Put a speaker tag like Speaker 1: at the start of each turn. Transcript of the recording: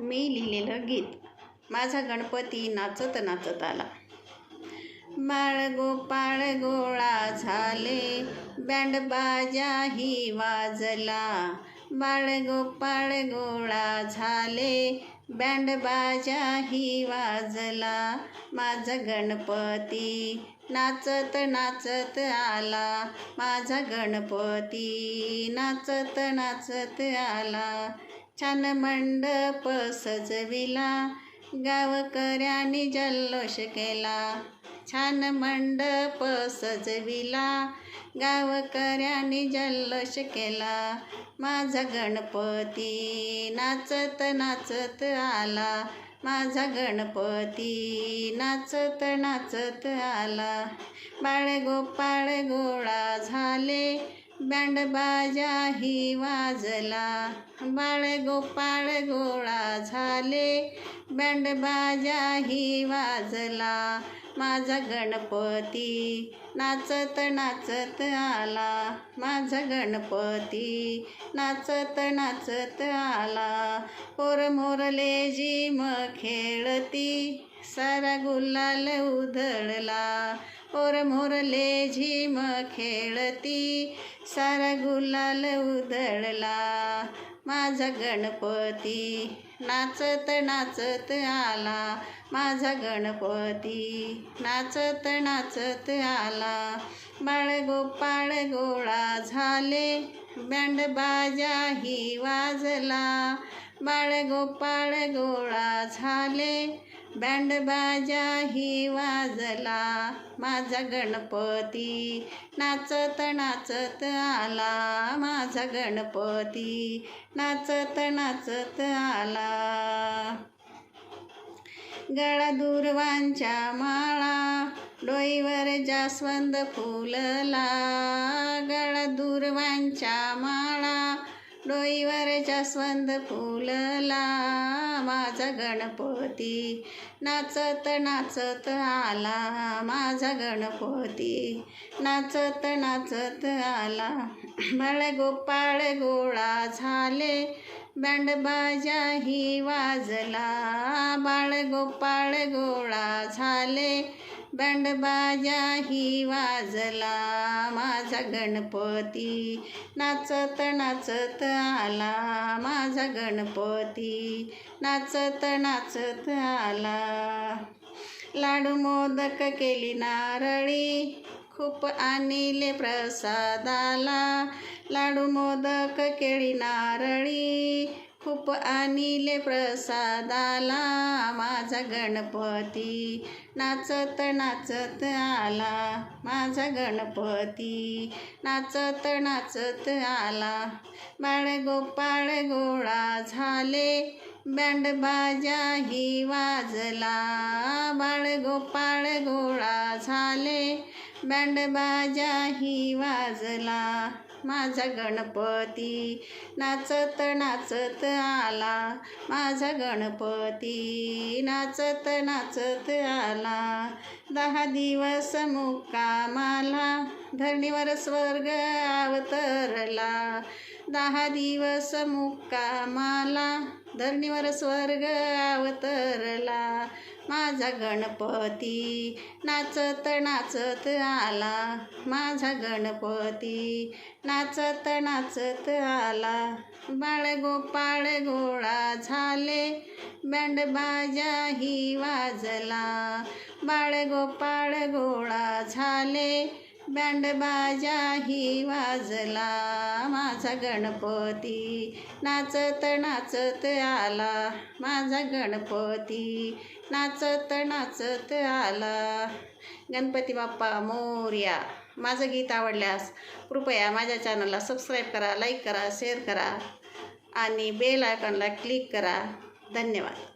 Speaker 1: मी लिहिलेलं गीत. माझा गणपती नाचत नाचत आला. माळ गोपाळ गोळा झाले. बँड बाजाही वाजला. बाळ गोपाळ गोळा झाले. बँड बाजाही वाजला. माझा गणपती नाचत नाचत आला. माझा गणपती नाचत नाचत आला. छान मंडप सजविला गावकऱ्यांनी जल्लोष केला. छान मंडप सजविला गावकऱ्यांनी जल्लोष केला. माझा गणपती नाचत नाचत आला. माझा गणपती नाचत नाचत आला. बाळ गोपाळ गोळा झाले. बँड बाजाही वाजला. बाळ गोपाळ गोळा झाले. बँड बाजाही वाजला. माझा गणपती नाचत नाचत आला. माझा गणपती नाचत नाचत आला. पोर मोरले जिम खेळती. सारा गुलाल उधळला. पोर मोरले झिम खेळती. सारा गुलाल उधळला माझा गणपती. नाचत नाचत आला माझा गणपती. नाचत नाचत आला. बाळ गोपाळ गोळा झाले. बँड बाजाही वाजला. बाळ गोपाळ गोळा झाले. बँड बाजाही वाजला. माझा गणपती नाचत नाचत आला. माझा गणपती नाचत नाचत आला. गळा दुर्वांच्या माळा डोईवर जास्वंद फुलला. गळा दुर्वांच्या माळा डोईवर जास्वंद फुलला माझा गणपती. नाचत नाचत आला माझा गणपती. नाचत नाचत आला. बाळगोपाळ गोळा झाले. बँड बाजाही वाजला. बाळ गोपाळ गोळा झाले. दंडबाजाही वाजला माझा गणपती. नाचत नाचत आला माझा गणपती. नाचत नाचत आला. लाडू मोदक केली नारळी खूप आणले प्रसादाला लाडू मोदक केळी नारळी खूप आणले प्रसादाला माझा गणपती. नाचत नाचत आला माझा गणपती. नाचत नाचत आला. बाळ गोपाळ गोळा झाले. बँड बाजाही वाजला. बाळ गोपाळ गोळा झाले. बँड बाजाही वाजला. माझा गणपती नाचत नाचत आला. माझा गणपती नाचत नाचत आला. दहा दिवस मुक्कामाला धरणीवर स्वर्ग अवतरला. दहा दिवस मुक्कामाला धरणीवर स्वर्ग अवतरला. माझा गणपती नाचत नाचत आला. माझा गणपती नाचत नाचत आला. बाळ गोपाळ गोळा झाले बँड बाजाही वाजला. बाळ गोपाळ गोळा झाले बँड बाजाही वाजला. माझा गणपती नाचत नाचत आला. माझा गणपती नाचत नाचत आला. गणपती बाप्पा मोर्या माझं गीत आवडल्यास कृपया माझ्या चॅनलला सबस्क्राईब करा लाईक करा शेअर करा आणि बेल आयकॉनला क्लिक करा. धन्यवाद.